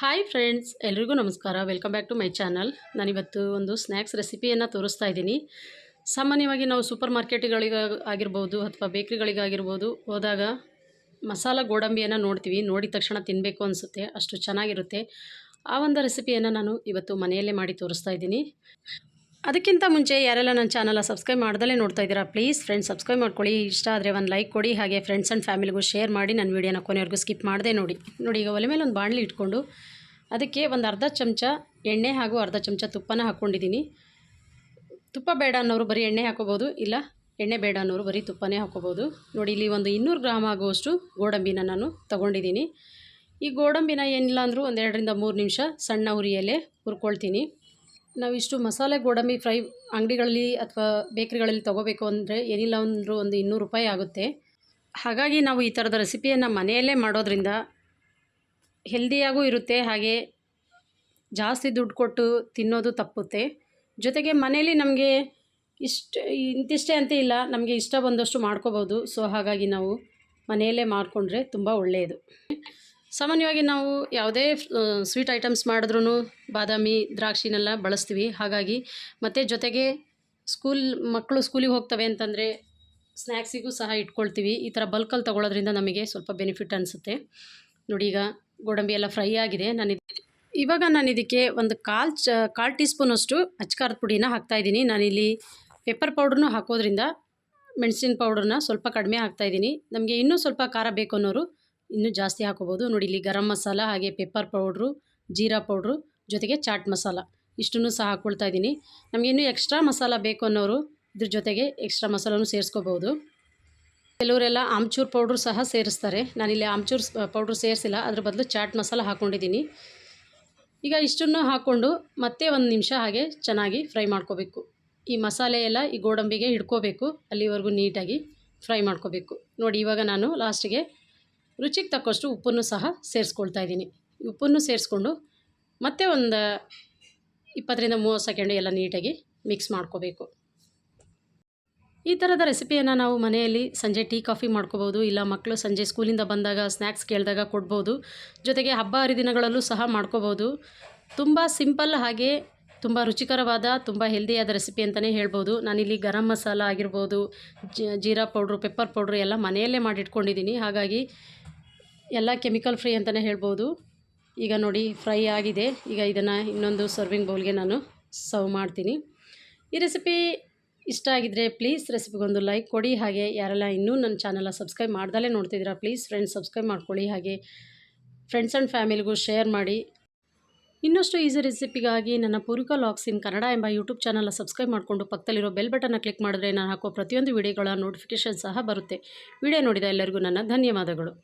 Hi friends ಎಲ್ರಿಗೂ ನಮಸ್ಕಾರ. Welcome back to my channel ನಾನಿವತ್ತು ಒಂದು ಸ್ನ್ಯಾಕ್ಸ್ ರೆಸಿಪಿಯನ್ನು ತೋರಿಸ್ತಾ ಇದ್ದೀನಿ. ಸಾಮಾನ್ಯವಾಗಿ ನಾವು ಸೂಪರ್ ಮಾರ್ಕೆಟ್ಗಳಿಗೆ ಆಗಿರ್ಬೋದು ಅಥವಾ ಬೇಕ್ರಿಗಳಿಗಾಗಿರ್ಬೋದು ಹೋದಾಗ ಮಸಾಲ ಗೋಡಂಬಿಯನ್ನು ನೋಡ್ತೀವಿ. ನೋಡಿದ ತಕ್ಷಣ ತಿನ್ನಬೇಕು ಅನಿಸುತ್ತೆ. ಅಷ್ಟು ಚೆನ್ನಾಗಿರುತ್ತೆ. ಆ ಒಂದು ರೆಸಿಪಿಯನ್ನು ನಾನು ಇವತ್ತು ಮನೆಯಲ್ಲೇ ಮಾಡಿ ತೋರಿಸ್ತಾ ಇದ್ದೀನಿ. ಅದಕ್ಕಿಂತ ಮುಂಚೆ ಯಾರೆಲ್ಲ ನನ್ನ ಚಾನಲ ಸಬ್ಸ್ಕ್ರೈಬ್ ಮಾಡ್ದಲೇ ನೋಡ್ತಾ ಇದ್ದೀರಾ ಪ್ಲೀಸ್ ಫ್ರೆಂಡ್ಸ್ ಸಬ್ಸ್ಕ್ರೈಬ್ ಮಾಡ್ಕೊಳ್ಳಿ. ಇಷ್ಟ ಆದರೆ ಒಂದು ಲೈಕ್ ಕೊಡಿ, ಹಾಗೆ ಫ್ರೆಂಡ್ಸ್ ಆ್ಯಂಡ್ ಫ್ಯಾಮಿಲಿಗೂ ಶೇರ್ ಮಾಡಿ. ನನ್ನ ವೀಡಿಯೋನ ಕೊನೆವರೆಗೂ ಸ್ಕಿಪ್ ಮಾಡದೆ ನೋಡಿ. ನೋಡಿ, ಈಗ ಒಲೆ ಮೇಲೆ ಒಂದು ಬಾಣಲಿ ಇಟ್ಕೊಂಡು ಅದಕ್ಕೆ ಒಂದು ಅರ್ಧ ಚಮಚ ಎಣ್ಣೆ ಹಾಗೂ ಅರ್ಧ ಚಮಚ ತುಪ್ಪನ ಹಾಕ್ಕೊಂಡಿದ್ದೀನಿ ತುಪ್ಪ ಬೇಡ ಅನ್ನೋರು ಬರೀ ಎಣ್ಣೆ ಹಾಕೋಬೋದು ಇಲ್ಲ ಎಣ್ಣೆ ಬೇಡ ಅನ್ನೋರು ಬರೀ ತುಪ್ಪನೇ ಹಾಕೋಬೋದು ನೋಡಿ, ಇಲ್ಲಿ ಒಂದು ಇನ್ನೂರು ಗ್ರಾಮ್ ಆಗುವಷ್ಟು ಗೋಡಂಬಿನ ನಾನು ತೊಗೊಂಡಿದ್ದೀನಿ. ಈ ಗೋಡಂಬಿನ ಏನಿಲ್ಲ ಅಂದರೂ ಒಂದೆರಡರಿಂದ ಮೂರು ನಿಮಿಷ ಸಣ್ಣ ಉರಿಯಲ್ಲೇ ಹುರ್ಕೊಳ್ತೀನಿ. ನಾವು ಇಷ್ಟು ಮಸಾಲೆ ಗೋಡಂಬಿ ಫ್ರೈ ಅಂಗಡಿಗಳಲ್ಲಿ ಅಥವಾ ಬೇಕ್ರಿಗಳಲ್ಲಿ ತೊಗೋಬೇಕು ಅಂದರೆ ಏನಿಲ್ಲ ಅಂದರೂ ಒಂದು ಇನ್ನೂರು ರೂಪಾಯಿ ಆಗುತ್ತೆ. ಹಾಗಾಗಿ ನಾವು ಈ ಥರದ ರೆಸಿಪಿಯನ್ನು ಮನೆಯಲ್ಲೇ ಮಾಡೋದ್ರಿಂದ ಹೆಲ್ದಿಯಾಗೂ ಇರುತ್ತೆ, ಹಾಗೆ ಜಾಸ್ತಿ ದುಡ್ಡು ಕೊಟ್ಟು ತಿನ್ನೋದು ತಪ್ಪುತ್ತೆ. ಜೊತೆಗೆ ಮನೇಲಿ ನಮಗೆ ಇಷ್ಟು, ಇಂತಿಷ್ಟೇ ಅಂತ ಇಲ್ಲ, ನಮಗೆ ಇಷ್ಟ ಬಂದಷ್ಟು ಮಾಡ್ಕೋಬೋದು. ಸೊ ಹಾಗಾಗಿ ನಾವು ಮನೆಯಲ್ಲೇ ಮಾಡಿಕೊಂಡ್ರೆ ತುಂಬ ಒಳ್ಳೆಯದು. ಸಾಮಾನ್ಯವಾಗಿ ನಾವು ಯಾವುದೇ ಸ್ವೀಟ್ ಐಟಮ್ಸ್ ಮಾಡಿದ್ರೂ ಬಾದಾಮಿ, ದ್ರಾಕ್ಷಿನೆಲ್ಲ ಬಳಸ್ತೀವಿ. ಹಾಗಾಗಿ ಮತ್ತು ಜೊತೆಗೆ ಸ್ಕೂಲ್ ಮಕ್ಕಳು ಸ್ಕೂಲಿಗೆ ಹೋಗ್ತವೆ ಅಂತಂದರೆ ಸ್ನ್ಯಾಕ್ಸಿಗೂ ಸಹ ಇಟ್ಕೊಳ್ತೀವಿ. ಈ ಥರ ಬಲ್ಕಲ್ಲಿ ತೊಗೊಳೋದ್ರಿಂದ ನಮಗೆ ಸ್ವಲ್ಪ ಬೆನಿಫಿಟ್ ಅನಿಸುತ್ತೆ. ನೋಡಿ ಈಗ ಗೋಡಂಬಿ ಎಲ್ಲ ಫ್ರೈ ಆಗಿದೆ. ನಾನು ಇವಾಗ ನಾನು ಇದಕ್ಕೆ ಒಂದು ಕಾಲು ಚ, ಕಾಲು ಟೀ ಸ್ಪೂನಷ್ಟು ಅಚ್ಕಾರದ ಪುಡಿನ ಹಾಕ್ತಾಯಿದ್ದೀನಿ ನಾನಿಲ್ಲಿ ಪೆಪ್ಪರ್ ಪೌಡ್ರನ್ನೂ ಹಾಕೋದ್ರಿಂದ ಮೆಣಸಿನ ಪೌಡ್ರನ್ನ ಸ್ವಲ್ಪ ಕಡಿಮೆ ಹಾಕ್ತಾಯಿದ್ದೀನಿ ನಮಗೆ ಇನ್ನೂ ಸ್ವಲ್ಪ ಖಾರ ಬೇಕು ಅನ್ನೋರು ಇನ್ನೂ ಜಾಸ್ತಿ ಹಾಕೋಬೋದು. ನೋಡಿ ಇಲ್ಲಿ ಗರಂ ಮಸಾಲ ಹಾಗೆ ಪೆಪ್ಪರ್ ಪೌಡ್ರು ಜೀರಾ ಪೌಡ್ರು ಜೊತೆಗೆ ಚಾಟ್ ಮಸಾಲ ಇಷ್ಟನ್ನು ಸಹ ಹಾಕ್ಕೊಳ್ತಾ ಇದ್ದೀನಿ. ನಮಗೆ ಇನ್ನೂ ಎಕ್ಸ್ಟ್ರಾ ಮಸಾಲ ಬೇಕು ಅನ್ನೋರು ಇದ್ರ ಜೊತೆಗೆ ಎಕ್ಸ್ಟ್ರಾ ಮಸಾಲನೂ ಸೇರಿಸ್ಕೋಬೋದು. ಕೆಲವರೆಲ್ಲ ಆಮ್ಚೂರು ಪೌಡ್ರು ಸಹ ಸೇರಿಸ್ತಾರೆ. ನಾನಿಲ್ಲಿ ಆಮ್ಚೂರ್ ಪೌಡ್ರು ಸೇರಿಸಿಲ್ಲ. ಅದ್ರ ಬದಲು ಚಾಟ್ ಮಸಾಲ ಹಾಕ್ಕೊಂಡಿದ್ದೀನಿ ಈಗ ಇಷ್ಟನ್ನು ಹಾಕ್ಕೊಂಡು ಮತ್ತೆ ಒಂದು ನಿಮಿಷ ಹಾಗೆ ಚೆನ್ನಾಗಿ ಫ್ರೈ ಮಾಡ್ಕೋಬೇಕು. ಈ ಮಸಾಲೆ ಎಲ್ಲ ಈ ಗೋಡಂಬಿಗೆ ಹಿಡ್ಕೋಬೇಕು. ಅಲ್ಲಿವರೆಗೂ ನೀಟಾಗಿ ಫ್ರೈ ಮಾಡ್ಕೋಬೇಕು. ನೋಡಿ ಇವಾಗ ನಾನು ಲಾಸ್ಟಿಗೆ ರುಚಿಗೆ ತಕ್ಕಷ್ಟು ಉಪ್ಪನ್ನು ಸಹ ಸೇರಿಸ್ಕೊಳ್ತಾ ಇದ್ದೀನಿ. ಉಪ್ಪನ್ನು ಸೇರಿಸ್ಕೊಂಡು ಮತ್ತೆ ಒಂದು ಇಪ್ಪತ್ತರಿಂದ ಮೂವತ್ತು ಸೆಕೆಂಡ್ ಎಲ್ಲ ನೀಟಾಗಿ ಮಿಕ್ಸ್ ಮಾಡ್ಕೋಬೇಕು. ಈ ಥರದ ರೆಸಿಪಿಯನ್ನು ನಾವು ಮನೆಯಲ್ಲಿ ಸಂಜೆ ಟೀ, ಕಾಫಿ ಮಾಡ್ಕೋಬೋದು ಇಲ್ಲ ಮಕ್ಕಳು ಸಂಜೆ ಸ್ಕೂಲಿಂದ ಬಂದಾಗ ಸ್ನ್ಯಾಕ್ಸ್ ಕೇಳಿದಾಗ ಕೊಡ್ಬೋದು. ಜೊತೆಗೆ ಹಬ್ಬ ಹರಿದಿನಗಳಲ್ಲೂ ಸಹ ಮಾಡ್ಕೋಬೋದು ತುಂಬ ಸಿಂಪಲ್ ಹಾಗೆ ತುಂಬ ರುಚಿಕರವಾದ, ತುಂಬ ಹೆಲ್ದಿಯಾದ ರೆಸಿಪಿ ಅಂತಲೇ ಹೇಳ್ಬೋದು. ನಾನಿಲ್ಲಿ ಗರಂ ಮಸಾಲ ಆಗಿರ್ಬೋದು ಜೀರಾ ಪೌಡ್ರು, ಪೆಪ್ಪರ್ ಪೌಡ್ರು ಎಲ್ಲ ಮನೆಯಲ್ಲೇ ಮಾಡಿಟ್ಕೊಂಡಿದ್ದೀನಿ. ಹಾಗಾಗಿ ಎಲ್ಲ ಕೆಮಿಕಲ್ ಫ್ರೀ ಅಂತಲೇ ಹೇಳ್ಬೋದು. ಈಗ ನೋಡಿ, ಫ್ರೈ ಆಗಿದೆ. ಈಗ ಇದನ್ನು ಇನ್ನೊಂದು ಸರ್ವಿಂಗ್ ಬೌಲ್ಗೆ ನಾನು ಸರ್ವ್ ಮಾಡ್ತೀನಿ. ಈ ರೆಸಿಪಿ ಇಷ್ಟ ಆಗಿದ್ದರೆ ಪ್ಲೀಸ್ ರೆಸಿಪಿಗೊಂದು ಲೈಕ್ ಕೊಡಿ. ಹಾಗೆ ಯಾರೆಲ್ಲ ಇನ್ನೂ ನನ್ನ ಚಾನಲ್ನ ಸಬ್ಸ್ಕ್ರೈಬ್ ಮಾಡ್ದಲೇ ನೋಡ್ತಿದ್ದೀರಾ ಪ್ಲೀಸ್ ಫ್ರೆಂಡ್ಸ್ ಸಬ್ಸ್ಕ್ರೈಬ್ ಮಾಡ್ಕೊಳ್ಳಿ. ಹಾಗೆ ಫ್ರೆಂಡ್ಸ್ ಆ್ಯಂಡ್ ಫ್ಯಾಮಿಲಿಗೂ ಶೇರ್ ಮಾಡಿ. ಇನ್ನಷ್ಟು ಈಸಿ ರೆಸಿಪಿಗಾಗಿ ನನ್ನ ಪೂರ್ವ ಲಾಗ್ಸ್ ಇನ್ ಕನ್ನಡ ಎಂಬ ಯೂಟ್ಯೂಬ್ ಚಾನಲ್ನ ಸಬ್ಸ್ಕ್ರೈಬ್ ಮಾಡಿಕೊಂಡು ಪಕ್ಕದಲ್ಲಿರೋ ಬೆಲ್ ಬಟನ್ನ ಕ್ಲಿಕ್ ಮಾಡಿದ್ರೆ ನಾನು ಹಾಕೋ ಪ್ರತಿಯೊಂದು ವಿಡಿಯೋಗಳ ನೋಟಿಫಿಕೇಷನ್ ಸಹ ಬರುತ್ತೆ. ವಿಡಿಯೋ ನೋಡಿದ ಎಲ್ಲರಿಗೂ ನನ್ನ ಧನ್ಯವಾದಗಳು.